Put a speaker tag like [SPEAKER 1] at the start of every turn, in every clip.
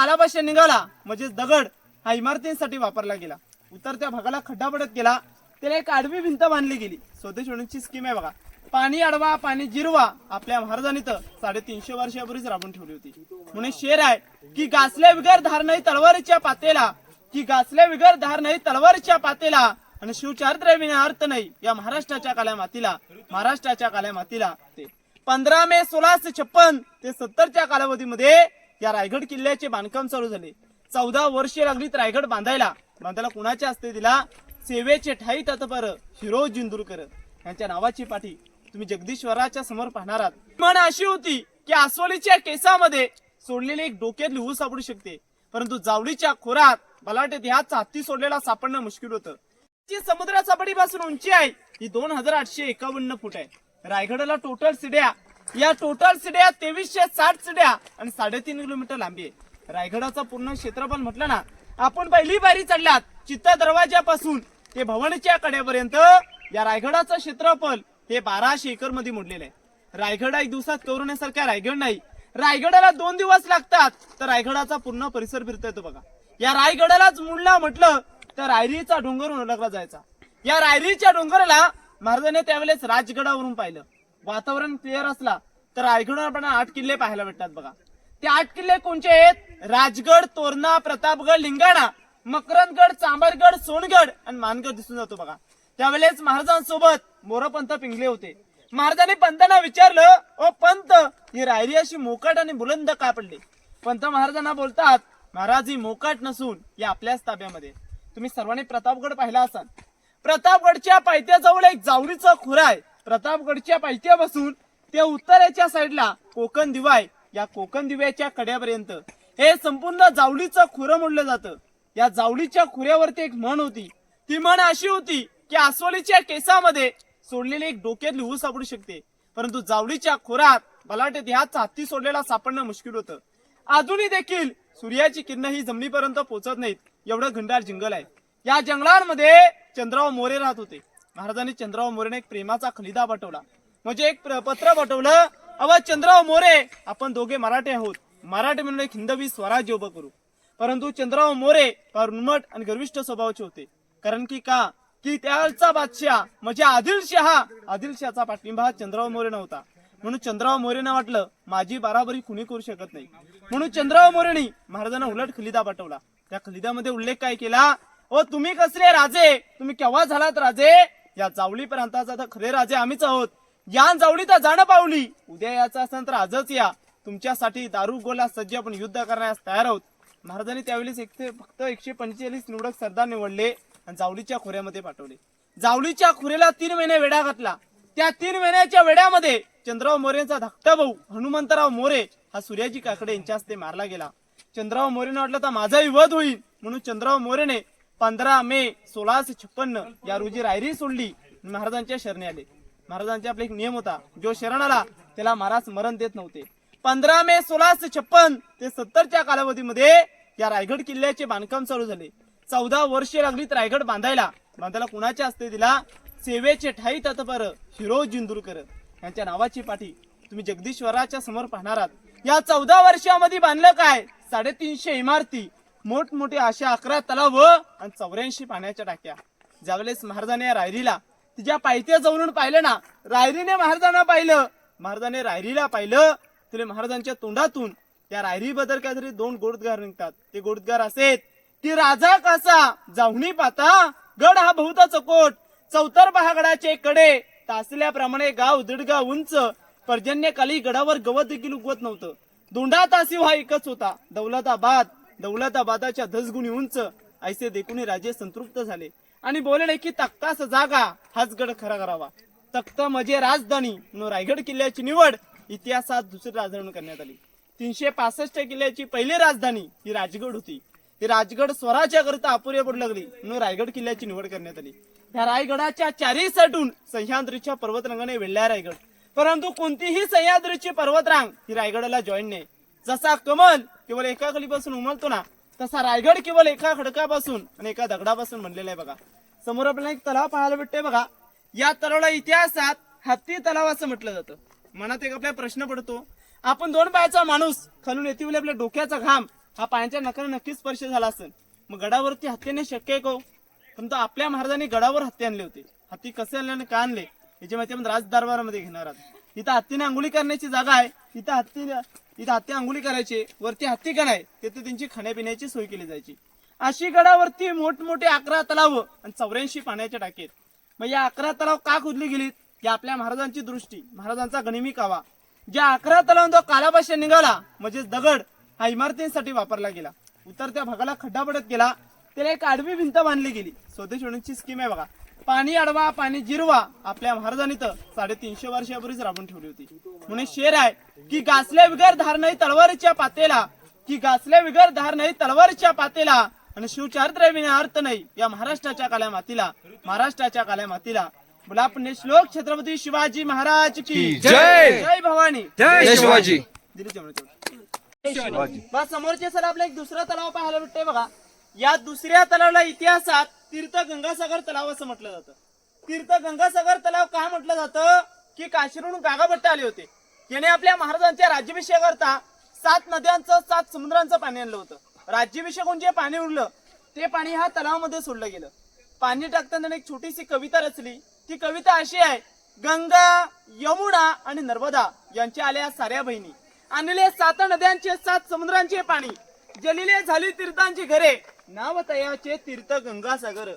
[SPEAKER 1] कालापाशी निघाला म्हणजेच दगड हा इमारतींसाठी वापरला गेला. उतरत्या भागाला खड्डा पडत गेला त्याला एक आडवी भिंत बांधली गेली. स्वदेश होण्याची स्कीम आहे बघा. पाणी अडवा पाणी जिरवा आपल्या महाराजांनी तर साडेतीनशे वर्षापूर्वीच राबून ठेवली होती. म्हणून शेर आहे की गासल्या विगर धार नाही तलवारीच्या पातेला की गासल्या विगर धार नाही तलवारीच्या पातेला आणि शिवचारित्र्य विना अर्थ नाही या महाराष्ट्राच्या काल्या मातीला महाराष्ट्राच्या काल्या मातीला ते. पंधरा मे सोळाशे छप्पन ते सत्तरच्या कालावधीमध्ये या रायगड किल्ल्याचे बांधकाम चालू झाले. चौदा वर्षे लागलीत रायगड बांधायला. बांधायला कुणाच्या असते दिला? सेवेचे ठाई तत्पर हिरोज जिंदूरकर. यांच्या नावाची पाठी तुम्ही जगदीश्वराच्या समोर पाहणार आहात. म्हण अशी होती की आसवलीच्या केसामध्ये सोडलेली एक डोक्यातली ऊस सापडू शकते. परंतु जावळीच्या खोरात मला वाटते ह्याच हत्ती सोडलेला सापडणं मुश्किल होतं. ची समुद्र सपाटीपासून उंची आहे ही दोन हजार आठशे एकावन्न फूट आहे. रायगडाला टोटल सिड्या या टोटल सिड्या तेवीसशे साठ सिड्या आणि साडेतीन किलोमीटर लांबी आहे. रायगडाचा पूर्ण क्षेत्रफळ म्हटलं ना आपण पहिली पायरी चढल्यात. चित्ता दरवाजापासून ते भवनच्या कड्यापर्यंत या रायगडाचं क्षेत्रफळ हे बाराशे एकरमध्ये मोडलेलं आहे. रायगड एक दिवसात कवरण्यासारखा रायगड नाही. रायगडाला दोन दिवस लागतात तर रायगडाचा पूर्ण परिसर फिरता येतो बघा. या रायगडालाच मुडला म्हटलं तर रायरीचा डोंगर ओळखला जायचा. या रायरीच्या डोंगराला महाराजांनी त्यावेळेस राजगडावरून पाहिलं. वातावरण क्लिअर असला तर रायगडवर आपण आठ किल्ले पाहायला भेटतात बघा. ते आठ किल्ले कोणते आहेत? राजगड तोरणा प्रतापगड लिंगाणा मकरंदगड चांबरगड सोनगड आणि मानगड दिसून जातो बघा. त्यावेळेस महाराजांसोबत मोरपंत पिंगले होते. महाराजांनी पंतांना विचारलं ओ पंत ही रायरी अशी मोकाट आणि बुलंद का पडली? पंत महाराजांना बोलतात महाराज ही मोकाट नसून या आपल्याच ताब्यामध्ये. तुम्ही सर्वांनी प्रतापगड पाहिला असाल. प्रतापगडच्या पायथ्याजवळ एक जावळीचं खुरा आहे. प्रतापगडच्या पायथ्यापासून ते उत्तरेच्या साईडला कोकण दिवाय या कोकण दिव्याच्या कड्यापर्यंत. हे संपूर्ण जावळीचं खुरं म्हणलं जातं. या जावळीच्या खुऱ्यावरती एक म्हण होती. ती म्हण अशी होती की आसवलीच्या केसामध्ये सोडलेली एक डोक्यात लिहू सापडू शकते. परंतु जावळीच्या खोरात मला वाटते ह्याच हत्ती सोडलेला सापडणं मुश्किल होतं. अजूनही देखील सूर्याची किरण ही जमिनीपर्यंत पोहोचत नाहीत. एवढं घंडार जंगल आहे. या जंगलांमध्ये चंद्राव मोरे राहत होते. महाराजांनी चंद्रराव मोरेने एक प्रेमाचा खलिदा पाठवला म्हणजे एक पत्र पाठवलं अव चंद्रराव मोरे आपण दोघे मराठे आहोत. मराठी म्हणून एक हिंदवी स्वराज्य उभं करू. परंतु चंद्रराव मोरे फार उन्मट आणि गर्विष्ठ स्वभावाचे होते. कारण की का? की त्याचा बादशाह म्हणजे आदिलशहा आदिलशहाचा पाठिंबा हा चंद्रराव मोरे नव्हता म्हणून चंद्रराव मोरेनं वाटलं माझी बराबरी कुणी करू शकत नाही. म्हणून चंद्रराव मोरेनी महाराजांना उलट खलिदा पाठवला त्या खलिदामध्ये उल्लेख काय केला? ओ तुम्ही कसले राजे? तुम्ही केव्हा झालात राजे? या जावळी प्रांताचा तर खरे राजे आम्हीच आहोत. या जावळीचा जाणं पावली. उद्या याचा असेल तर आजच या. तुमच्यासाठी दारू गोला सज्ज आपण युद्ध करण्यास तयार आहोत. महाराजांनी त्यावेळेस एक ते फक्त एकशे पंचेचाळीस निवडक सरदार निवडले आणि जावळीच्या खोऱ्यामध्ये पाठवले. जावळीच्या खुरेला तीन महिने वेढा घातला. त्या तीन महिन्याच्या वेड्यामध्ये चंद्रराव मोरेंचा धाकटा भाऊ हनुमंतराव मोरे हा सूर्याजी काकडे यांच्या हस्ते मारला गेला. चंद्रराव मोरेने वाटलं तर माझाही वध होईल. म्हणून चंद्रराव मोरेने पंधरा मे सोळाशे छप्पन्न या रोजी रायरी सोडली. महाराजांच्या शरणे आले. महाराजांचा आपला एक नियम होता. जो शरण आला त्याला महाराज मरण देत नव्हते. पंधरा मे सोळाशे छप्पन ते सत्तरच्या कालावधीमध्ये या रायगड किल्ल्याचे बांधकाम चालू झाले. चौदा वर्षे लागली रायगड बांधायला. बांधायला कुणाच्या हस्ते दिला? सेवेचे ठाई तत्पर हिरो जिंदूरकर. यांच्या नावाची पाठी तुम्ही जगदीश्वराच्या समोर पाहणार आहात. या चौदा वर्षामध्ये बांधलं काय? साडेतीनशे इमारती. मोठमोठे असे अकरा तलाव आणि चौऱ्याऐंशी पाण्याच्या टाक्या. ज्यावेळेस महाराजांनी रायरीला तिच्या पायथ्या जवळून पाहिलं ना रायरीने महाराजांना पाहिलं. महाराजांनी रायरीला पाहिलं तिने महाराजांच्या तोंडातून त्या रायरीबद्दल काहीतरी दोन गोडगार निघतात. ते गोडगार असेत की राजा कसा? जाऊनी पाता? गड हा बहुता चकोट. चौतर पहागडाचे कडे. तासल्याप्रमाणे गाव दीडगाव उंच. पर्जन्यकाली गडावर गवत देखील उगवत नव्हतं. दोंडा तासी हा एकच होता. दौलताबाद. दौलताबादाच्या दसगुणी उंच ऐसे देखून राजे संतृप्त झाले. आणि बोलले की तख्तास जागा हाच गड खरा करावा. तख्त म्हणजे राजधानी म्हणून रायगड किल्ल्याची निवड इतिहासात दुसरी राजधानी करण्यात आली. तीनशे पासष्ट किल्ल्याची पहिली राजधानी ही राजगड होती. ही राजगड स्वराज्याकरिता अपुरे पडू लागली म्हणून रायगड किल्ल्याची निवड करण्यात आली. या रायगडाच्या चारही साठून सह्याद्रीच्या पर्वतरांगाने वेढल्या रायगड. परंतु कोणतीही सह्याद्रीची पर्वतरांग ही रायगडाला जॉईन नाही. जसा कमल केवळ एका कलीपासून उमलतो ना तसा रायगड केवळ एका खडकापासून आणि एका दगडापासून बनलेला आहे बघा. समोर आपल्याला एक तलाव पाहायला भेटतोय बघा. या तलावाला इतिहासात हत्ती तलाव असं म्हटलं जातं. मनात एक आपला प्रश्न पडतो आपण दोन पायाचा माणूस खालून येते आपल्या डोक्याचा घाम हा पायांच्या नकाने नक्कीच स्पर्श झाला असेल. मग गडावरती हत्तीने शक्य आहे का हो? परंतु आपल्या महाराजांनी गडावर हत्ती आणले होते. हत्ती कसे आणले आणि का आणले याची माहिती आपण राज दरबारामध्ये घेणार आहोत. इथं हत्तीने अंघोळी करण्याची जागा आहे. इथं हत्ती इथं हत्ती अंघोळी करायची वरती हत्ती कण आहे तिथे त्यांची खाण्यापिण्याची सोय केली जायची. अशी गडावरती मोठमोठे अकरा तलाव आणि चौऱ्याऐंशी पाण्याच्या टाकेत. मग या अकरा तलाव का खोदली गेलीत? या आपल्या महाराजांची दृष्टी महाराजांचा गणिमी कावा. ज्या अकरा तलाव जो कालापाशी निघाला म्हणजे दगड हा इमारतींसाठी वापरला गेला. उतरत्या भागाला खड्डा पडत गेला त्याला एक आडवी भिंत बांधली गेली. स्वदेश होण्याची स्कीम आहे बघा. पाणी अडवा पाणी जिरवा. आपल्या महाराजांनी तर साडेतीनशे वर्षापूर्वीच राबून ठेवली होती. म्हणून शेर आहे की गासल्या बिगर धार नाही तलवारीच्या पातेला. की गासल्या बिगर धार नाही तलवारीच्या पातेला. आणि शिवचारित्र्य विना अर्थ नाही या महाराष्ट्राच्या काल्या मातीला महाराष्ट्राच्या काल्या मातीला बोला पुणे श्लोक छत्रपती शिवाजी महाराज की
[SPEAKER 2] जय!
[SPEAKER 1] जय. भवानी.
[SPEAKER 2] जय शिवाजी.
[SPEAKER 1] दिली समोरचे सर आपला एक दुसरा तलाव पाहायला भेटतोय बघा. या दुसऱ्या तलावाला इतिहासात तीर्थ गंगासागर तलाव असं म्हटलं जातं. तीर्थ गंगासागर तलाव का म्हटलं जातं? की काशीवरून गागाभट्ट आले होते. याने आपल्या महाराजांच्या राज्याभिषेकाकरता सात नद्यांचं सात समुद्रांचं पाणी आणलं होतं. राज्याभिषेकून जे पाणी उरलं ते पाणी ह्या तलावामध्ये सोडलं गेलं. पाणी टाकताना एक छोटीशी कविता रचली. ती कविता अशी आहे गंगा यमुना आणि नर्मदा यांच्या आल्या साऱ्या बहिणी. आणले सात नद्यांचे सात समुद्रांचे पाणी जलिले झाली तीर्थांची घरे नाव तयाचे तीर्थ गंगासागर.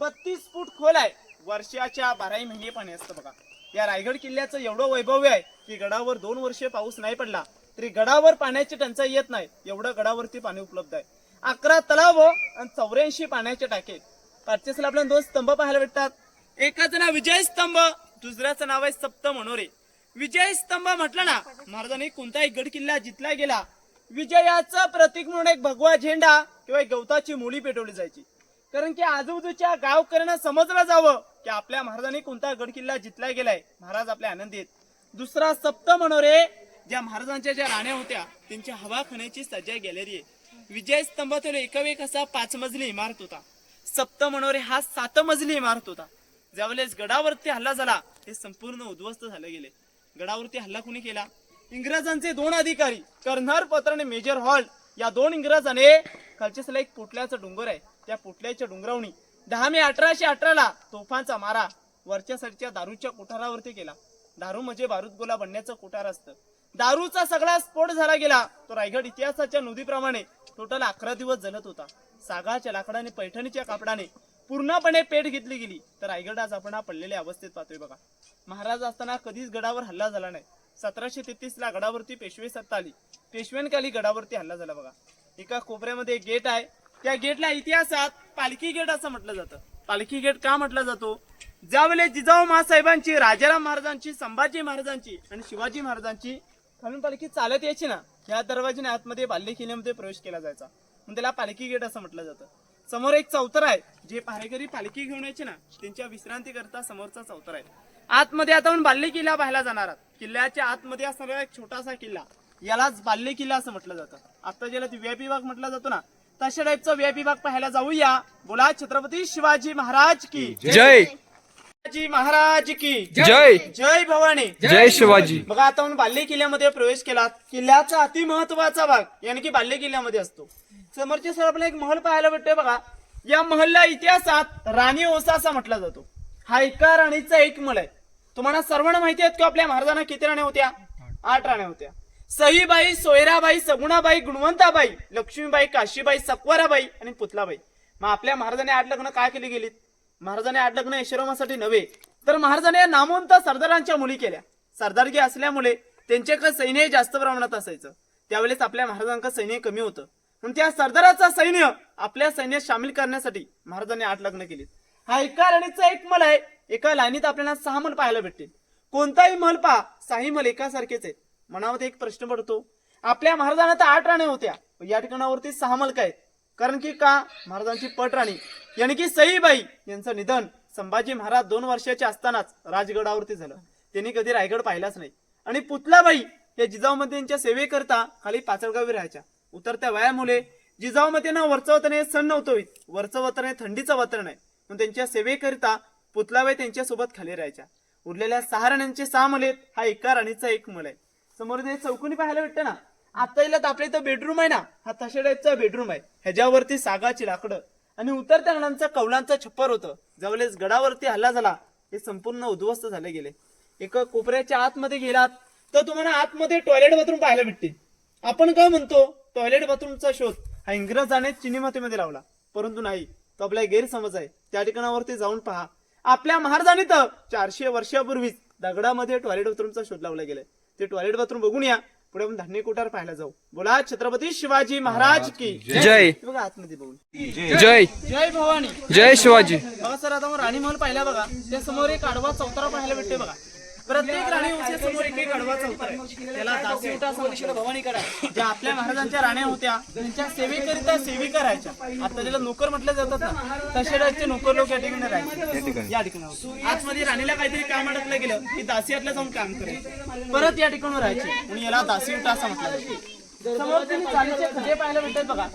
[SPEAKER 1] बत्तीस फूट खोल आहे. वर्षाच्या बाराही महिने पाणी असतं बघा. या रायगड किल्ल्याचं एवढं वैभव आहे की गडावर दोन वर्षे पाऊस नाही पडला तरी गडावर पाण्याची टंचाई येत नाही. एवढं गडावरती पाणी उपलब्ध आहे. अकरा तलाव हो आणि चौऱ्याऐंशी पाण्याचे टाके. पार्चेसला आपल्याला दोन स्तंभ पाहायला भेटतात. एकाचं नाव विजय स्तंभ दुसऱ्याचं नाव आहे सप्त मनोरे. विजय स्तंभ म्हटलं ना महाराजांनी कोणताही गड किल्ला जितला गेला. विजयाचं प्रतीक म्हणून एक भगवा झेंडा किंवा एक गवताची मुळी पेटवली जायची. कारण की आजूबाजूच्या गावकऱ्यांना समजलं जावं की आपल्या महाराजांनी कोणता गड किल्ला जितला गेलाय. महाराज आपल्या आनंदीत दुसरा सप्त मनोरे ज्या महाराजांच्या ज्या राण्या होत्या त्यांची हवा खाण्याची सज्जा गॅलरी आहे. विजय स्तंभातून एकावेक असा पाच मजली इमारत होता. सप्त मनोरे हा सात मजली इमारत होता. ज्यावेळेस गडावरती हल्ला झाला ते संपूर्ण उद्ध्वस्त झालं गेले. गडावरती हल्ला कुणी केला? इंग्रजांचे दोन अधिकारी कर्नर पत्र आणि मेजर हॉल या दोन इंग्रजाने खालच्या एक पुटल्याचं डोंगर आहे. त्या पुटल्याच्या डोंगरावणी दहा मे अठराशे अठराला तोफांचा मारा वरच्या साईडच्या दारूच्या कोठारावरती केला दारू म्हणजे बारूद गोला बनण्याचं कोठार असतं. दारूचा सगळा स्फोट झाला गेला. तो रायगड इतिहासाच्या नोंदीप्रमाणे टोटल अकरा दिवस जलत होता. सागाच्या लाकडाने पैठणीच्या कापडाने पूर्णपणे पेट घेतली गेली. तर रायगड आज आपण पडलेल्या अवस्थेत पाहतोय बघा. महाराज असताना कधीच गडावर हल्ला झाला नाही. सतराशे तेहतीस ला गडावरती पेशवे सत्ता आली. पेशव्यांखाली गडावरती हल्ला झाला बघा. एका कोपऱ्यामध्ये एक गेट आहे. त्या गेटला इतिहासात पालखी गेट असं म्हटलं जातं. पालखी गेट का म्हटला जातो? ज्यावेळेस जिजाऊ महासाहेबांची राजाराम महाराजांची संभाजी महाराजांची आणि शिवाजी महाराजांची खालून पालखी चालत यायची ना या दरवाजाने आतमध्ये बाल्य किल्ल्यामध्ये प्रवेश केला जायचा. म्हणून त्याला पालखी गेट असं म्हटलं जातं. समोर एक चौतर आहे. जे पहारेकरी पालखी घेऊन यायचे ना त्यांच्या विश्रांती करता समोरचा चौतर आहे. आतमध्ये आता आपण बाल्य किल्ला पाहायला जाणार आहात. किल्ल्याच्या आतमध्ये असणारा एक छोटासा किल्ला. यालाच बाल्य किल्ला असं म्हटलं जातं. आता ज्याला व्हीआयपी भाग म्हटला जातो ना तशा टाईपचा व्हीआयपी भाग पाहायला जाऊया. बोला छत्रपती शिवाजी महाराज की.
[SPEAKER 2] जय
[SPEAKER 1] शिवाजी महाराज की.
[SPEAKER 2] जय.
[SPEAKER 1] जय. भवानी.
[SPEAKER 2] जय शिवाजी.
[SPEAKER 1] बघा आता आपण बाल्य किल्ल्यामध्ये प्रवेश केला किल्ल्याचा अति महत्त्वाचा भाग यानी की बाल्य किल्ल्यामध्ये असतो. समोरचे सर आपल्याला एक महल पाहायला भेटतोय बघा. या महलला इतिहासात राणी ओसा असा म्हटला जातो. हा एका राणीचा एक महल आहे. तुम्हाला सर्वांना माहिती आहेत की आपल्या महाराजांना किती राण्या होत्या? आठ राण्या होत्या. सईबाई सोयराबाई सगुणाबाई गुणवंताबाई लक्ष्मीबाई काशीबाई सकवाराबाई आणि पुतलाबाई. मग आपल्या महाराजांनी आठ लग्न काय केली गेलीत? महाराजांनी आठ लग्न ऐश्वर्यासाठी नव्हे तर महाराजांनी या नामवंत सरदारांच्या मुली केल्या. सरदारगी असल्यामुळे त्यांच्याकडे सैन्य जास्त प्रमाणात असायचं. त्यावेळेस आपल्या महाराजांकडे सैन्य कमी होतं. म्हणून त्या सरदाराचा सैन्य आपल्या सैन्यात सामील करण्यासाठी महाराजांनी आठ लग्न केली हा एका राणीचा एक मल आहे. एका लाईनीत आपल्याला सहा मल पाहायला भेटतील. कोणताही मल पहा साही मल एकासारखेच आहेत. मनामध्ये एक प्रश्न पडतो आपल्या महाराजांना तर आठ राण्या होत्या. या ठिकाणावरती सहा मलक आहेत. कारण की का? महाराजांची पट राणी यानी की सईबाई यांचं निधन संभाजी महाराज दोन वर्षाचे असतानाच राजगडावरती झालं. त्यांनी कधी रायगड पाहिलाच नाही. आणि पुतलाबाई या जिजाऊमध्ये यांच्या सेवेकरता खाली पाचळगावी राहायच्या. उतरत्या वयामुळे ना वरचं वतन हे सण नव्हतं वरचं वतन हे थंडीचं वतन आहे. म्हणून त्यांच्या सेवेकरिता पुतलाबाई त्यांच्यासोबत खाली राहायच्या. उरलेल्या सहा राण्यांचे सहा मल आहेत. हा एका राणीचा एक मल आहे. समोर ते चौकोनी पाहायला भेटतं ना? आता इला आपल्या इथं बेडरूम आहे ना? हा तशा टाईपचा बेडरूम आहे. ह्याच्यावरती सागाची लाकडं. आणि उतरत्या अंगणांचा कौलांचा छप्पर होतं. जवळच गडावरती हल्ला झाला. हे संपूर्ण उद्ध्वस्त झाले गेले. एका कोपऱ्याच्या आतमध्ये गेलात तर तुम्हाला आतमध्ये टॉयलेट बाथरूम पाहायला भेटते आपण काय म्हणतो? टॉयलेट बाथरूमचा शोध. हा इंग्रजाने चिनी मातीमध्ये लावला. परंतु नाही. तो आपला गैरसमज आहे. त्या ठिकाणावरती जाऊन पहा. आपल्या महाराजांनी तर चारशे वर्षापूर्वीच दगडामध्ये टॉयलेट बाथरूमचा शोध लावला गेलाय. ते टॉयलेट बाथरूम बघून या. पुढे आपण धान्य कोठार पाहायला जाऊ. बोला छत्रपती शिवाजी महाराज की
[SPEAKER 2] जय.
[SPEAKER 1] बघा आतमध्ये बघून.
[SPEAKER 2] जय.
[SPEAKER 1] जय भवानी.
[SPEAKER 2] जय शिवाजी.
[SPEAKER 1] बघा सर आता राणी महल पाहिला बघा. त्या समोर एक आडवा चौतारा पाहायला भेटते बघा. प्रत्येक राणी वंशाच्या समोर एक एक आहे त्याला दासीउटा असं म्हटलं भवानी करा. ज्या आपल्या महाराजांच्या राण्या होत्या त्यांच्या सेवेकरिता सेविका राहायच्या आता ज्याला नोकर म्हटले जातात ना तसे टाईपचे नोकर लोक या ठिकाणी राहायचे. या ठिकाणी. आतमध्ये राणीला काहीतरी काम अडकलं गेलं की दासियातल्या जाऊन काम करायचे परत या ठिकाणी राहायचे. आणि याला दासीउटा असं म्हटलं जातं. समोर तुम्ही चालीचे खडे पाहायला भेटतात बघा.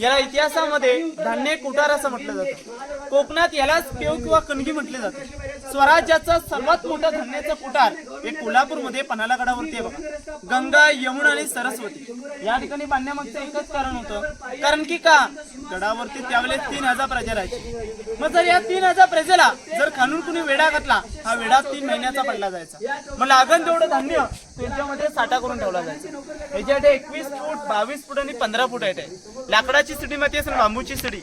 [SPEAKER 1] याला इतिहासामध्ये धान्य कुटार असं म्हटलं जातं. कोकणात यालाच पेव किंवा कणगी म्हटले जाते. स्वराज्याचा सर्वात मोठा धान्याचा कुटार हे कोल्हापूरमध्ये पन्हाळा गडावरती आहे बघा. गंगा यमुना आणि सरस्वती. या ठिकाणी बांधण्यामागचं एकच कारण होतं. कारण की का? गडावरती त्यावेळेस तीन हजार प्रजा राहायची. मग जर या तीन हजार प्रजेला जर खालून कुणी वेडा घातला हा वेडा तीन महिन्याचा पडला जायचा. मग लागण तेवढं धान्य त्यांच्यामध्ये साठा करून ठेवला जायचा. ह्याच्याकडे एकवीस फूट बावीस फूट आणि पंधरा फूट आहे लाकडाची सिडी माहिती असेल बांबूची सिडी.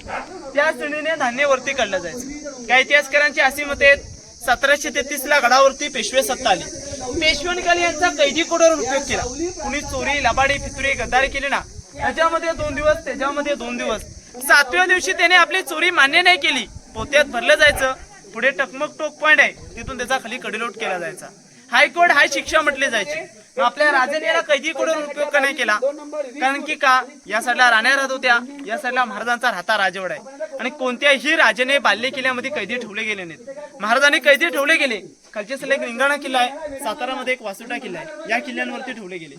[SPEAKER 1] त्या सिडीने धान्य वरती काढलं जायचं. काही इतिहासकारांची अशी मते आहेत, सतराशे तेहतीस ला गडावरती पेशवे सत्ता आली. पेशवेकाली यांचा कैदी कोडावर उपयोग केला. कुणी चोरी लबाडी फितुरी गद्दारी केली ना? त्याच्यामध्ये दोन दिवस त्याच्यामध्ये दोन दिवस. सातव्या दिवशी त्याने आपली चोरी मान्य नाही केली. पोत्यात भरलं जायचं. पुढे टकमक टोक पॉइंट आहे. तिथून त्याचा खाली कडेलोट केला जायचा. हायकोर्ट हाय शिक्षा म्हटली जायची. मग आपल्या राजाने याला कैदी उपयोग का नाही केला? कारण की का? या साईडला राण्या राहत होत्या या साईडला महाराजांचा राहता राजवड आहे. आणि कोणत्याही राजाने बाल्य किल्ल्यामध्ये कैदी ठेवले गेले नाहीत. महाराजांनी कैदी ठेवले गेले. खालच्या साईडला एक रिंगाणा किल्ला आहे सातारामध्ये एक वासुटा किल्ला आहे. या किल्ल्यांवरती ठेवले गेले.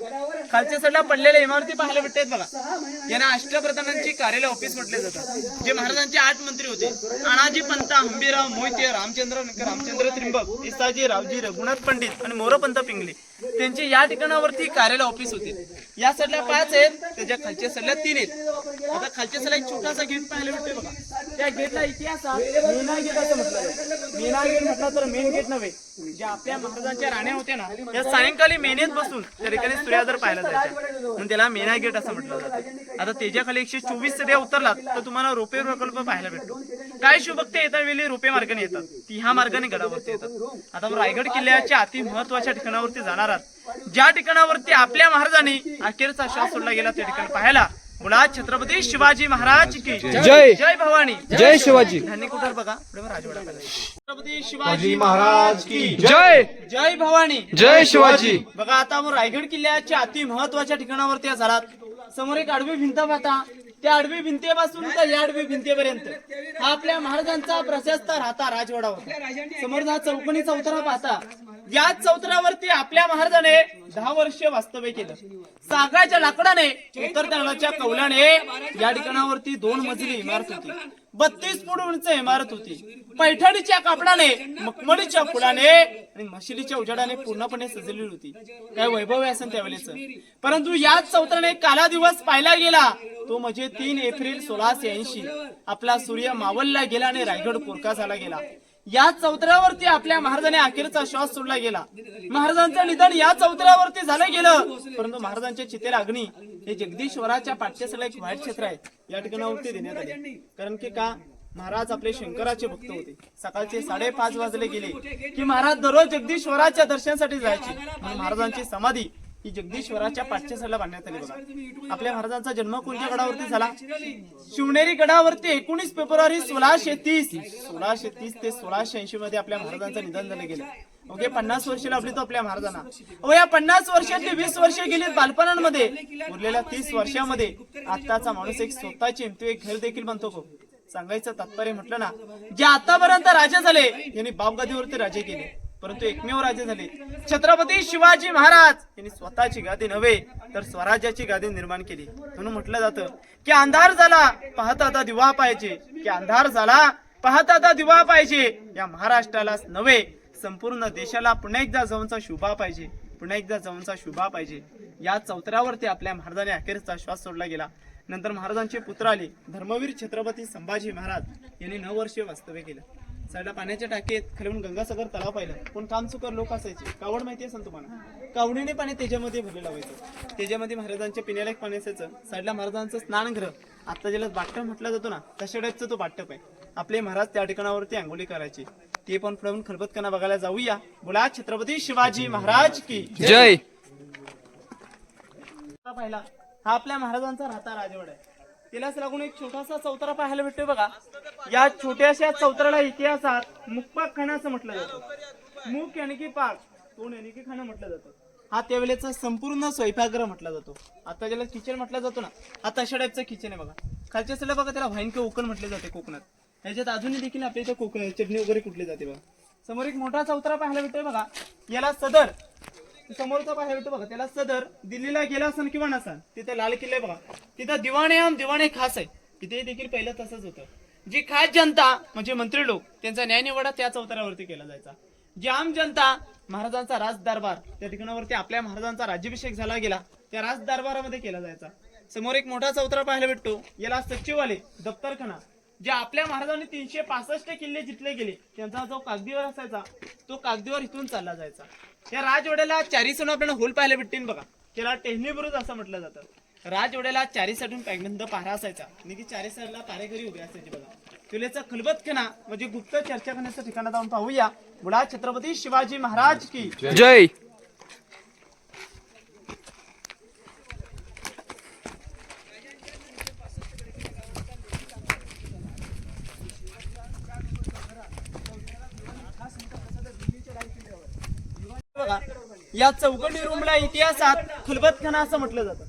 [SPEAKER 1] खालच्या साईडला पडलेल्या इमारती पाहायला भेटतात बघा. यांना अष्टप्रधानांची कार्यालय ऑफिस म्हटले जातात. जे महाराजांचे आठ मंत्री होते. अनाजी पंत हंबीराव मोहिते रामचंद्र रामचंद्र त्रिंबक इसाजी रावजी रघुनाथ पंडित आणि मोरपंत पिंगले. त्यांचे या ठिकाणावरती कार्यालय ऑफिस होते. या साईडला पाच आहेत त्याच्या खालच्या साईडला तीन आहेत. आता खालच्या साईडला एक छोटासा गेट पाहायला भेटतोय बघा. त्या गेटला इतिहासात मेना गेट असं म्हटलं जातं. मेना गेट म्हटलं तर मेन गेट नव्हे. ज्या आपल्या महाराजांच्या राण्या होत्या ना या सायंकाळी मेनेत बसून त्या ठिकाणी सूर्योदय पाहायला जायचा म्हणून त्याला मेना गेट असं म्हटलं जातं. आता त्याच्याखाली एकशे चोवीस सध्या उतरलात तर तुम्हाला रोपे प्रकल्प पाहायला भेटतो. काय शुभक्ते येतात वेळी रोपे मार्गाने येतात. ती ह्या मार्गाने गडावरती येतात. आता रायगड किल्ल्याच्या अति महत्त्वाच्या ठिकाणावरती जाणार आहात ज्या ठिकाणावरती आपल्या महाराजांनी अखेरचा श्वास सोडला गेला त्या ठिकाणी पाहायला बोला छत्रपती शिवाजी महाराज की
[SPEAKER 2] जय.
[SPEAKER 1] जय. भवानी.
[SPEAKER 2] जय शिवाजी.
[SPEAKER 1] धान्य कुठार बघा? पुढे मग राजवाडा. छत्रपती शिवाजी
[SPEAKER 3] महाराज की
[SPEAKER 2] जय.
[SPEAKER 1] जय. भवानी.
[SPEAKER 2] जय शिवाजी.
[SPEAKER 1] बघा आता आपण रायगड किल्ल्याच्या अति महत्त्वाच्या ठिकाणावरती झालात. समोर एक आडवी भिंत पाहता. त्या आडवी भिंतीपासून तर या आडवी भिंतीपर्यंत. हा आपल्या महाराजांचा प्रशस्त राहता राजवाडा होता. समोर हा चौकोनी चौथरा पाहता. या चौतरावरती आपल्या महाराजाने दहा वर्ष वास्तव्य केलं. सागराच्या लाकडाने उतरत्या कौलाने या ठिकाणावरती दोन मजली इमारत होती. बत्तीस फूट उंच इमारत होती. पैठणीच्या कापडाने मखमलीच्या फुलाने आणि मशिलीच्या उजाडाने पूर्णपणे सजलेली होती. काय वैभव आहे असं त्यावेळेच परंतु याच चौथराने काला दिवस पाहिला गेला तो म्हणजे तीन एप्रिल सोळाशे ऐंशी. आपला सूर्य मावलला गेला आणि रायगड कोरका झाला गेला. या चौतऱ्यावरती आपल्या महाराजाने अखेरचा श्वास सोडला गेला. महाराजांचं निधन या चौतऱ्यावरती झालं गेलं. परंतु महाराजांच्या चितेला अग्नी हे जगदीश्वराच्या पाठ्यासाला एक वाईट क्षेत्र आहे. या ठिकाणावरती देण्यात आले. कारण की का? महाराज आपले शंकराचे भक्त होते. सकाळचे साडेपाच वाजले गेले की महाराज दररोज जगदीश्वराच्या दर्शनासाठी जायचे. महाराजांची समाधी ही जगदीश्वराच्या पाठ्यासाला बांधण्यात आली बघा. आपल्या महाराजांचा जन्म कोणत्या गडावरती झाला? शिवनेरी गडावरती एकोणीस फेब्रुवारी सोळाशे तीस. सोळाशे तीस ते सोळाशे ऐंशी मध्ये आपल्या महाराजांचं निधन झालं गेलं. ओके पन्नास वर्ष लाभली तो आपल्या महाराजांना. अहो या पन्नास वर्षातली वीस वर्ष गेली बालपणांमध्ये. उरलेल्या तीस वर्षामध्ये आताचा माणूस एक स्वतःची हिमती एक घर देखील बनतो को सांगायचं तात्पर्य म्हटलं ना जे आतापर्यंत राजे झाले यांनी बापगादीवरती राजे केले. परंतु एकमेव राजे झाले. छत्रपती शिवाजी महाराज. यांनी स्वतःची गादी नव्हे तर स्वराज्याची गादी निर्माण केली. म्हणून म्हटलं जातं की अंधार झाला पाहता आता दिवा पाहिजे की अंधार झाला पाहता आता दिवा पाहिजे या महाराष्ट्रालाच नव्हे संपूर्ण देशाला पुन्हा एकदा जाऊनचा शुभा पाहिजे. पुन्हा एकदा जाऊनचा शुभा पाहिजे. या चौतऱ्यावरती आपल्या महाराजांनी अखेरचा श्वास सोडला गेला. नंतर महाराजांचे पुत्र आले. धर्मवीर छत्रपती संभाजी महाराज यांनी नऊ वर्षे वास्तव्य केलं. साईडला पाण्याच्या टाकीत खालून गंगासागर तलाव पाहिलं. पण कामचुकर लोक असायचे. कावड माहिती असेल तुम्हाला? कावडीने पाणी त्याच्यामध्ये भरलेलं व्हायचं. त्याच्यामध्ये महाराजांच्या पिण्याला एक पाणी असायचं. साईडला महाराजांचं स्नानगृह. आता ज्याला बाटप म्हटलं जातो ना तशा टाईपचं तो बाटप आहे आपले महाराज त्या ठिकाणावरती आंघोळी करायचे. ते पण पुढे खलबतकाना बघायला जाऊया. बोला छत्रपती शिवाजी महाराज की
[SPEAKER 2] जय.
[SPEAKER 1] पाहिला. हा आपल्या महाराजांचा राहता राजवाडा आहे. तिलाच लागून एक छोटासा चौतारा पाहायला भेटतोय बघा. या छोट्याशा चौताराला इतिहासात मुकपाक खाना असं म्हटलं जातं. मुख याने की पाक तोंड याने की खाणं म्हटलं जातं. हा त्यावेळेचा संपूर्ण स्वयंपाकग्रह म्हटला जातो. आता ज्याला किचन म्हटला जातो ना हा तशा टाईपचं किचन आहे बघा. खालच्या साईडला बघा त्याला व्हाईन किंवा उकण म्हटले जाते कोकणात. ह्याच्यात अजूनही देखील आपल्या इथे कोकण चटणी वगैरे कुठली जाते बघा. समोर एक मोठा चौतारा पाहायला भेटतोय बघा. याला सदर समोरचा बाहेर भेटतो बघा त्याला सदर दिल्लीला गेला असन किंवा नसन तिथे लाल किल्ले बघा. तिथं दिवाणे आम दिवाणे खास आहे. तिथे देखील पहिलं तसंच होतं. जी खास जनता म्हणजे मंत्री लोक त्यांचा न्यायनिवाडा त्या चौतऱ्यावरती केला जायचा. जी आम जनता महाराजांचा राज दरबार त्या ठिकाणावरती आपल्या महाराजांचा राज्याभिषेक झाला गेला त्या राज दरबारामध्ये केला जायचा. समोर एक मोठा चौतरा पाहायला भेटतो. याला सचिवालय दप्तरखाना. जे आपल्या महाराजांनी तीनशे पासष्ट किल्ले जिंकले गेले त्यांचा जो कागदीवर असायचा तो कागदीवर इथून चालला जायचा. या राजवाड्याला चारी सण आपल्याला होल पाहायला भेटतील बघा. त्याला टेहनी बुरुज असं म्हटलं जातं. राजवाड्याला चारी साठून पॅगनंद पारा असायचा. आणि की चारी साईडला पारेघरी उभे असायचे बघा. तुलेचा खलबतखाना म्हणजे गुप्त चर्चा करण्याचं ठिकाण जाऊन पाहूया. बुडा छत्रपती शिवाजी महाराज की.
[SPEAKER 2] जय!
[SPEAKER 1] बघा. या चौकटी रूमला इतिहासात खलबतखाना असं म्हटलं जातं.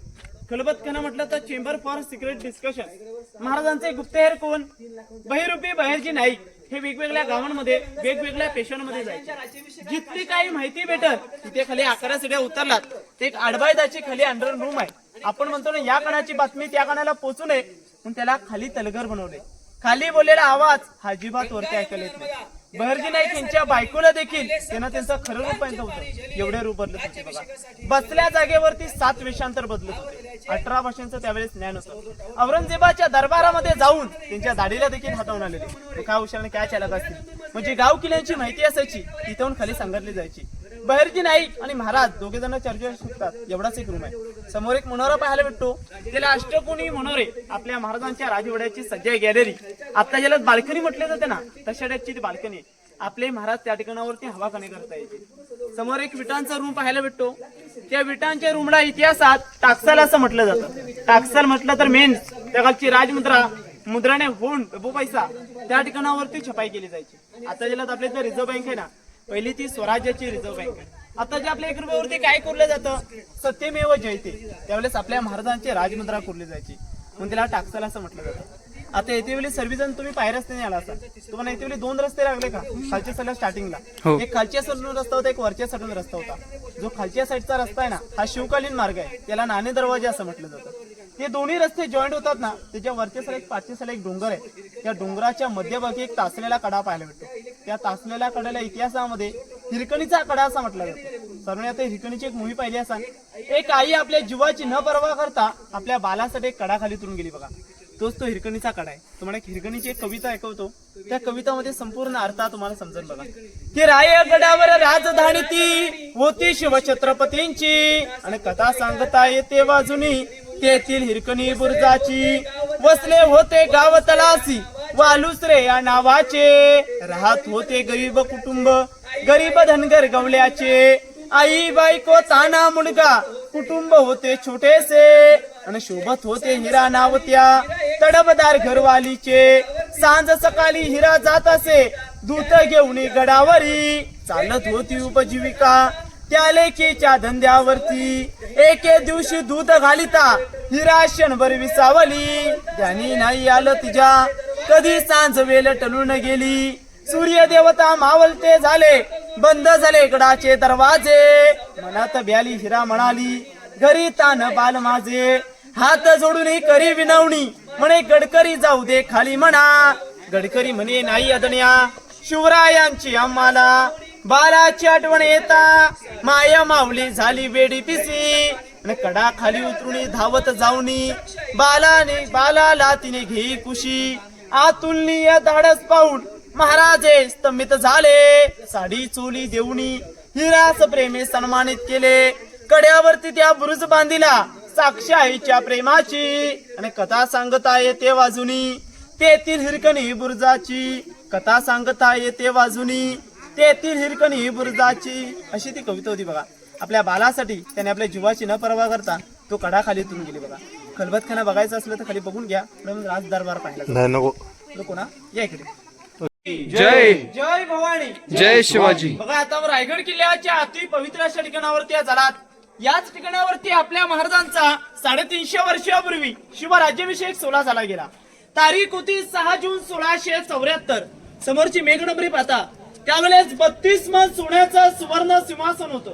[SPEAKER 1] खलबतखाना म्हटलं तर चेंबर फॉर सिक्रेट डिस्कशन महाराजांचे गुप्तहेर कोण? बहिरुपी बहिरजी नाईक. हे वेगवेगळ्या गावांमध्ये वेगवेगळ्या पेशांमध्ये जायचे. जितकी काही माहिती भेटत तिथे खाली अकरा सिड्या उतरलात. ते एक आडबायदाची खाली अंडर रूम आहे. आपण म्हणतो ना या कणाची बातमी त्या कणाला पोचू नये. म्हणून त्याला खाली तलगर बनवले. खाली बोललेला आवाज हा अजिबात वरती ऐकायला येत नाही. बहरजी नाईक यांच्या बायकोला देखील त्यांना त्यांचं खरं रूप पाहिजे होतं. एवढे रूप बदलत होते बघा. बसल्या जागेवरती सात वेशांतर बदलत होते. अठरा भाषांचं त्यावेळेस ज्ञान होतं. औरंगजेबाच्या दरबारामध्ये जाऊन त्यांच्या दाढीला देखील हातावून आलेले. काय उशाने काय चालक असतील? म्हणजे गाव किल्ल्यांची माहिती असायची तिथून खाली सांगितली जायची. बहिरजी नाईक आणि महाराज दोघे जण चर्चेवर सुटतात. एवढाच एक रूम आहे. समोर एक मनोरा पाहायला भेटतो. त्याला अष्टकोणी मनोरे आपल्या महाराजांच्या राजवड्याची सज्जाई गॅलरी. आता ज्याला बाल्कनी म्हटले जाते ना तशा टाईपची ती बाल्कनी आपले महाराज त्या ठिकाणावरती हवा कमी करता येते समोर एक विटांचा रूम पाहायला भेटतो. त्या विटांच्या रूमला इतिहासात टाकसाल असं म्हटलं जातं. टाकसाल म्हटलं तर मेन त्या राजमुद्रा मुद्राने होऊन डबो पैसा त्या ठिकाणावरती छपाई केली जायची. आता ज्याला आपल्या इथं रिझर्व्ह बँक आहे ना पहिली ती स्वराज्याची रिझर्व्ह बँक आहे. आता जे आपल्या एक रुपयावरती काय कोरलं जातं? सत्यमेव जयते. त्यावेळेस आपल्या महाराजांची राजमुद्रा कोरली जायची. म्हणून त्याला टाकसाल असं म्हटलं जातं. आता येते वेळी सर्वजण तुम्ही पाय रस्त्याने आला असाल. तुम्हाला येते वेळी दोन रस्ते लागले का? खालच्या साईडला स्टार्टिंगला
[SPEAKER 2] हो.
[SPEAKER 1] एक खालच्या साईडून रस्ता होता एक वरच्या साईडून रस्ता होता. जो खालच्या साईडचा रस्ता आहे ना हा शिवकालीन मार्ग आहे. त्याला नाणे दरवाजे असं म्हटलं जातं. ते दोन्ही रस्ते जॉईंट होतात ना त्याच्या वरच्या साईड एक पाचच्या साईड एक डोंगर आहे. त्या डोंगराच्या मध्यभागी एक तासलेला कडा पाहायला भेटतो. त्या तासलेल्या कड्याला इतिहासामध्ये हिरकणीचा कडा असा म्हटला जातो. सर्वांनी आता हिरकणीची एक मूवी पाहिली असा एक आई आपल्या जीवाची न पर्वा करता आपल्या बालासाठी एक कडा खाली तुरून गेली बघा. तोच तो हिरकणीचा कडा आहे. तुम्हाला एक हिरकणीची एक कविता ऐकवतो. त्या कवितामध्ये संपूर्ण अर्थ तुम्हाला समजेल बघा. की रायगडावर राजधानी ती होती शिवछत्रपतींची. आणि कथा सांगता येते वाजुनी तेथील हिरकणी बुर्जाची. वसले होते गाव तलासी. वालुसरे या नावाचे. राहत होते गरीब कुटुंब गरीब धनगर गवल्याचे. आई बायको ताना मुलगा कुटुंब होते छोटेसे. आणि शोभत होते हिरा नावत्या तडबदार घरवालीचे. सांज सकाळी हिरा जात असे दूत घेऊन गडावरी. चालत होती उपजीविका त्या लेखीच्या धंद्यावरती. एके दिवशी दूध घालिता हिरा क्षणभर विसावली. त्यांनी नाही आलं तिच्या. कधी सांज वेल टलून गेली. सूर्य देवता मावलते झाले. बंद झाले गडाचे दरवाजे. मनात ब्याली हिरा म्हणाली घरी तान बाल माझे. हात जोडून करी विनवणी. म्हणे गडकरी जाऊ दे खाली म्हणा. गडकरी म्हणे नाही अदण्या. शिवरायांची आम्हाला. बालाची आठवण येता. माया माऊली झाली वेडी पिसी. कडा खाली उतरून धावत जाऊनी. बालाने बालाला तिने घेई कुशी. आतुलनीय धाडस पाहून महाराजे स्तंभित झाले. साडी चोली देऊनी हिरास प्रेमे सन्मानित केले. कड्यावरती त्या बुरुज बांधिला साक्षी आईच्या प्रेमाची. आणि कथा सांगता येते वाजुनी. तेथील हिरकणी बुरुजाची. कथा सांगता येते वाजुनी. तेथील हिरकणी बुरुजाची. अशी ती कविता होती बघा. आपल्या बालासाठी त्याने आपल्या जीवाची न पर्वा करता तो कडाखाली उतरून गेली बघा. खलबतखाना बघायचं असलं तर खाली बघून घ्या. पण राज दरबार पाहिला.
[SPEAKER 3] नाही नको.
[SPEAKER 1] नको ना? या इकडे.
[SPEAKER 2] जय.
[SPEAKER 1] जय भवानी.
[SPEAKER 2] जय शिवाजी.
[SPEAKER 1] बघा आता रायगड किल्ल्याच्या अति पवित्र अशा ठिकाणावरती आज आलात याच ठिकाणावरती आपल्या महाराजांचा साडेतीनशे वर्षापूर्वी शिवराज्याभिषेक सोहळा झाला गेला. तारीख होती सहा जून सोळाशे चौऱ्याहत्तर. समोरची मेघडंबरी पाहता. त्यावेळेस बत्तीस मन सोन्याचं सुवर्ण सिंहासन होतं.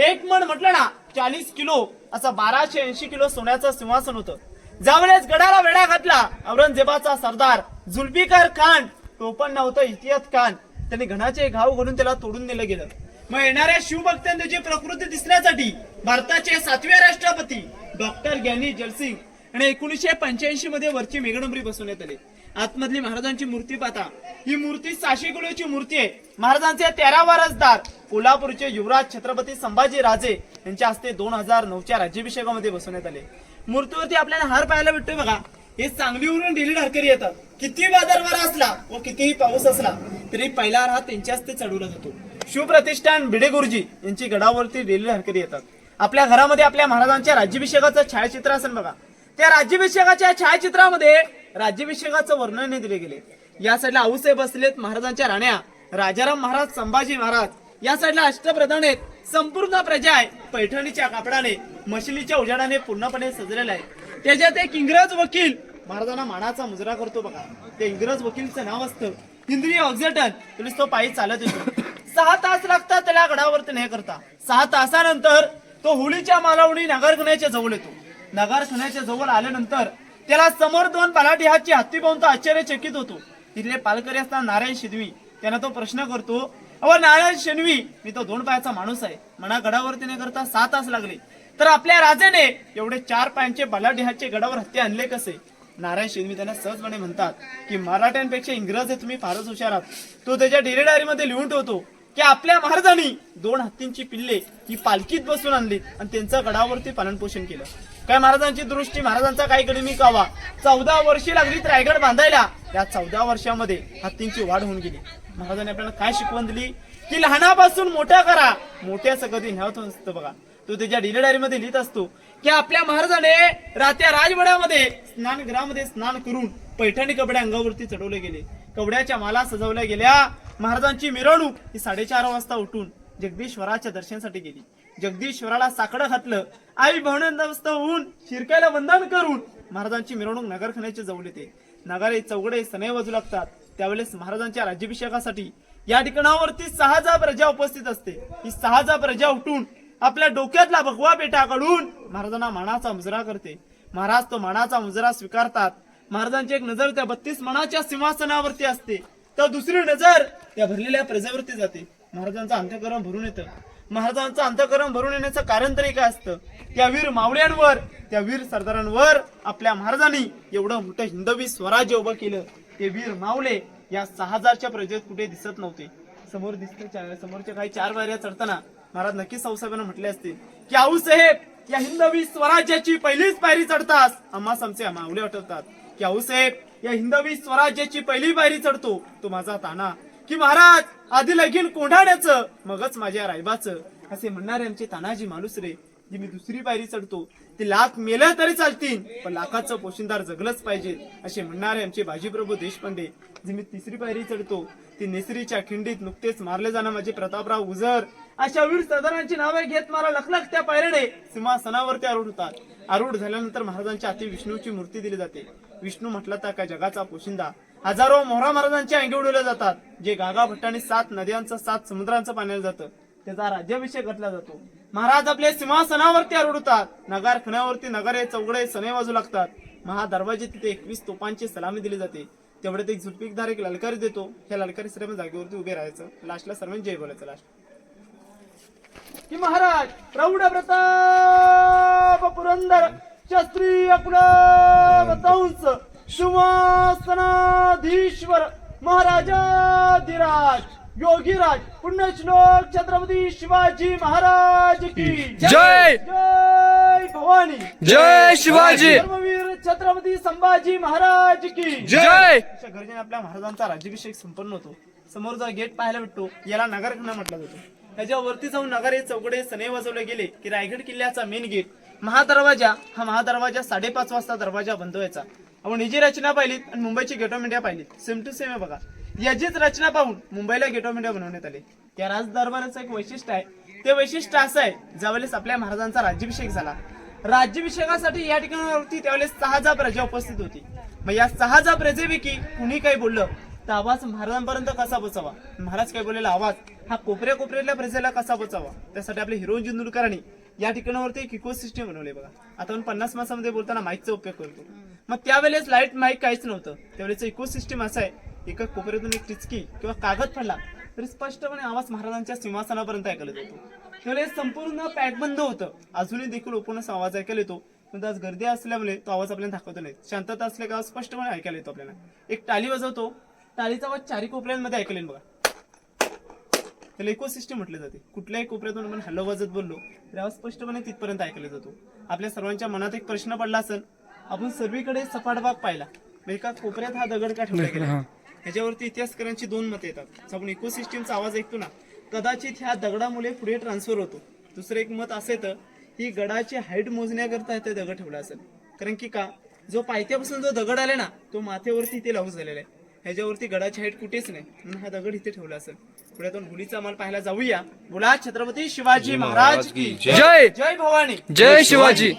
[SPEAKER 1] एक मन म्हटलं ना चाळीस किलो. असं बाराशे ऐंशी किलो सोन्याचं सिंहासन होतं. ज्यावेळेस गडाला वेढा घातला औरंगजेबाचा सरदार जुल्फिकार खान टोपण नव्हतं इतिहास खान त्यांनी घणाचे घाव घालून त्याला तोडून दिलं गेलं. मग येणाऱ्या शिवभक्तांची त्याची प्रकृती दिसण्यासाठी भारताचे सातवे राष्ट्रपती डॉक्टर ग्यानी जलसिंग आणि एकोणीसशे पंच्याऐंशी मध्ये वरची मेघडंबरी बसवण्यात आली. आतमधली महाराजांची मूर्ती पाहता. ही मूर्ती साशे किलोची मूर्ती आहे. महाराजांचे तेरा वारसदार कोल्हापूरचे युवराज छत्रपती संभाजी राजे यांच्या हस्ते दोन हजार नऊच्या राज्याभिषेकामध्ये बसवण्यात आले. मूर्तीवरती आपल्याला हार पाहायला भेटतोय बघा. हे सांगलीवरून डेली ढारकरी येतात. किती बाजार वारा असला व कितीही पाऊस असला तरी पहिला हार हा त्यांच्या हस्ते चढवला जातो. शिवप्रतिष्ठान भिडे गुरुजी यांची गडावरती डेली ढारकरी येतात. आपल्या घरामध्ये आपल्या महाराजांच्या राज्याभिषेकाचं छायाचित्र असेल बघा. त्या राज्याभिषेकाच्या छायाचित्रामध्ये राज्याभिषेकाचं वर्णन हे दिले गेले. या साईडला आऊसाहेब बसलेत महाराजांच्या राण्या. राजाराम महाराज संभाजी महाराज. या साईडला अष्टप्रधान आहेत. संपूर्ण प्रजा आहे. पैठणीच्या कापडाने मशिलीच्या उजाडाने पूर्णपणे सजलेला आहे. त्याच्यात एक इंग्रज वकील. महाराजांना मानाचा मुजरा करतो बघा. ते इंग्रज वकीलचं नाव असतं. इंद्रिय ऑक्झिटन. तुम्ही तो पायी चालत येतो. सहा तास लागतात त्याला गडावरती नाही करता. सहा तासानंतर तो होळीच्या मालावणी नागारखण्याच्या जवळ येतो. नागारखण्याच्या जवळ आल्यानंतर त्याला समोर दोन पलाटी हातची हत्ती पाहून तो आश्चर्यचकित होतो. तिथले पालकरी असताना नारायण शिदवी त्यांना तो प्रश्न करतो अव नारायण शेनवी मी तो दोन पायाचा माणूस आहे. म्हणा गडावरती न करता सहा तास लागले. तर आपल्या राजाने एवढे चार पायांचे बलाढ्य गडावर हत्ती आणले कसे? नारायण शेनवी त्यांना सहजपणे म्हणतात की मराठ्यांपेक्षा इंग्रज हे तुम्ही फारच हुशार आहात. तो त्याच्या डेरी डायरीमध्ये लिहून ठेवतो की आपल्या महाराजांनी दोन हत्तींची पिल्ले ही पालखीत बसून आणली आणि त्यांचं गडावरती पालनपोषण केलं. काय महाराजांची दृष्टी महाराजांचा काही गडी कावा. चौदा वर्षी लागली रायगड बांधायला. त्या चौदा वर्षामध्ये हत्तींची वाढ होऊन गेली. महाराजांनी आपल्याला काय शिकवण दिली? की लहानापासून मोठा करा. मोठ्याचं कधी न्यावत असतं बघा. तो त्याच्या डिले डायरीमध्ये लिहित असतो की आपल्या महाराजाने रात्या राजवाड्यामध्ये स्नानगृहामध्ये स्नान करून पैठणी कपडे अंगावरती चढवले गेले. कपड्याच्या माला सजवल्या गेल्या. महाराजांची मिरवणूक ही साडेचार वाजता उठून जगदीश्वराच्या दर्शनासाठी गेली. जगदीश्वराला साकडं घातलं. आई भवनस्त होऊन शिरक्याला वंदन करून महाराजांची मिरवणूक नगरखान्याचे जवळ येते. नगारे चौघडे सनय वाजू लागतात. त्यावेळेस महाराजांच्या राज्याभिषेकासाठी या ठिकाणावरती सहाजा प्रजा उपस्थित असते. ही सहाजा प्रजा उठून आपल्या डोक्यातला भगवा पेटा काढून महाराजांना मानाचा मुजरा करते. महाराज तो मानाचा मुजरा स्वीकारतात. महाराजांची एक नजर त्या बत्तीस मनाच्या सिंहासनावरती असते. तर दुसरी नजर त्या भरलेल्या प्रजेवरती जाते. महाराजांचा अंत्यक्रम भरून येतं. महाराजांचं अंतकरण भरून येण्याचं कारण तरी काय असतं? त्या वीर मावळ्यांवर त्या वीर सरदारांवर आपल्या महाराजांनी एवढं मोठं हिंदवी स्वराज्य उभं केलं. ते वीर मावले या सहा हजारच्या प्रजेत कुठे दिसत नव्हते. समोर दिसते समोरच्या काही चार वाऱ्या चढताना महाराज नक्कीच साहेबांना म्हटले असते की आऊ साहेब या हिंदवी स्वराज्याची पहिलीच पायरी चढतास. आम्हास आमचे माऊले आठवतात. की आऊ साहेब या हिंदवी स्वराज्याची पहिली पायरी चढतो. तो माझा ताना. की महाराज आधी लगीन कोंढाण्याचं मगच माझ्या रायबाचं. असे म्हणणारे आमचे तानाजी मालुसरे जी मी दुसरी पायरी चढतो ते लाख मेलं तरी चालतील पण लाखाचं पोशिंदार जगलंच पाहिजे असे म्हणणारे आमचे बाजीप्रभू देशपांडे जे मी तिसरी पायरी चढतो ती नेसरीच्या खिंडीत नुकतेच मारले जाणं माझे प्रतापराव उजर. अशा वीर सरदारांची नावे घेत मला लखलख त्या पायऱ्याने सिंहासनावरती आरूढ होतात. आरूढ झाल्यानंतर महाराजांच्या हाती विष्णूची मूर्ती दिली जाते. विष्णू म्हटलं तर काय जगाचा पोशिंदा? हजारो मोहरा महाराजांच्या अंगी उडवले जातात जे गागा भट्टाने सात नद्यांचं सात समुद्रांचं पाण्याला जातं. त्याचा राज्याभिषेक घातला जातो. महाराज आपल्या सिंहासनावरती आरडतात नगार खण्यावरती नगारे चौघडे सने वाजू लागतात. महादरवाजे तिथे एकवीस तोपांची सलामी दिली जाते. तेवढ्यात एक झुलपिकदार एक ललकारी देतो. ह्या ललकारी सर्व जागेवरती उभे राहायचं. लास्टला सर्वांनी जय बोलायचं लास्ट. की महाराज प्रौढ प्रताप पुरंदर क्षत्रिय कुलवंश सिंहासनाधीश्वर महाराजाधिराज योगीराज पुण्यश्लोक छत्रपती शिवाजी महाराज की
[SPEAKER 2] जय!
[SPEAKER 1] जय! भवानी!
[SPEAKER 2] जय शिवाजी!
[SPEAKER 1] धर्मवीर छत्रपती संभाजी महाराज की
[SPEAKER 2] जय!
[SPEAKER 1] अशा गरजेने आपल्या महाराजांचा राज्याभिषेक संपन्न होतो. समोर जो गेट पाहायला भेटतो याला नगरखाना म्हटलं जातो. त्याच्यावरती जाऊन नगारे चौकडे सने वाजवले गेले की रायगड किल्ल्याचा मेन गेट महादरवाजा हा महादरवाजा साडेपाच वाजता दरवाजा बंद व्हायचा. आपण ही जी रचना पाहिलीत आणि मुंबईची गेट ऑफ इंडिया पाहिलीत सेम टू सेम आहे बघा. याचीच रचना पाहून मुंबईला गेट ऑफ इंडिया बनवण्यात आले. या राजदरबाराचं एक वैशिष्ट्य आहे. ते वैशिष्ट्य असं आहे ज्यावेळेस आपल्या महाराजांचा राज्याभिषेक झाला. राज्याभिषेकासाठी या ठिकाणावरती त्यावेळेस सहाजा प्रजा उपस्थित होती. मग या सहाजा प्रजेपैकी कुणी काही बोललं तर आवाज महाराजांपर्यंत कसा पोचावा? महाराज काय बोललेला आवाज हा कोपऱ्या कोपऱ्यातल्या प्रजेला कसा पोचावा? त्यासाठी आपले हिरो जिंदुरकरांनी या ठिकाणावरती एक इको सिस्टम बनवले बघा. आता आपण पन्नास मासामध्ये बोलताना माईकचा उपयोग करतो. मग त्यावेळेस लाइट माईक काहीच नव्हतं. त्यावेळेस इको सिस्टम असं आहे एका कोपऱ्यातून एक टिचकी किंवा कागद पडला तरी स्पष्टपणे आवाज महाराजांच्या सिंहासनापर्यंत ऐकला जातो त्यावेळेस संपूर्ण पॅक बंद होतं. अजूनही देखील ओपनच आवाज ऐकायला येतो. पण आज गर्दी असल्यामुळे तो आवाज आपल्याला दाखवतो नाही. शांतता असल्या का स्पष्टपणे ऐकायला येतो आपल्याला. एक टाळी वाजवतो. टाळीचा आवाज चारी कोपऱ्यांमध्ये ऐकलेन बघा. त्याला इको सिस्टम म्हटले जाते. कुठल्याही कोपऱ्यातून आपण हॅलो वाजत बोललो तर आवाज स्पष्टपणे तिथपर्यंत ऐकला जातो. आपल्या सर्वांच्या मनात एक प्रश्न पडला असेल आपण सर्वीकडे सपाट भाग पाहिला. एका कोपऱ्यात हा दगड का ठेवला गेला? ह्याच्यावरती इतिहासकारांची दोन मतं येतात. आपण इको सिस्टीमचा आवाज ऐकतो ना कदाचित ह्या दगडामुळे पुढे ट्रान्सफर होतो. दुसरं एक मत असे तर ही गडाची हाईट मोजण्याकरता ते दगड ठेवला असेल. कारण की का? जो पायथ्यापासून जो दगड आले ना तो माथ्यावरती इथे लावून झालेला आहे. ह्याच्यावरती गडाची हाईट कुठेच नाही. म्हणून हा दगड इथे ठेवला असेल. पुढ्यातून होलीचा माल पाहायला जाऊया. बोला छत्रपती शिवाजी महाराज की
[SPEAKER 2] जय.
[SPEAKER 1] जय भवानी.
[SPEAKER 2] जय शिवाजी.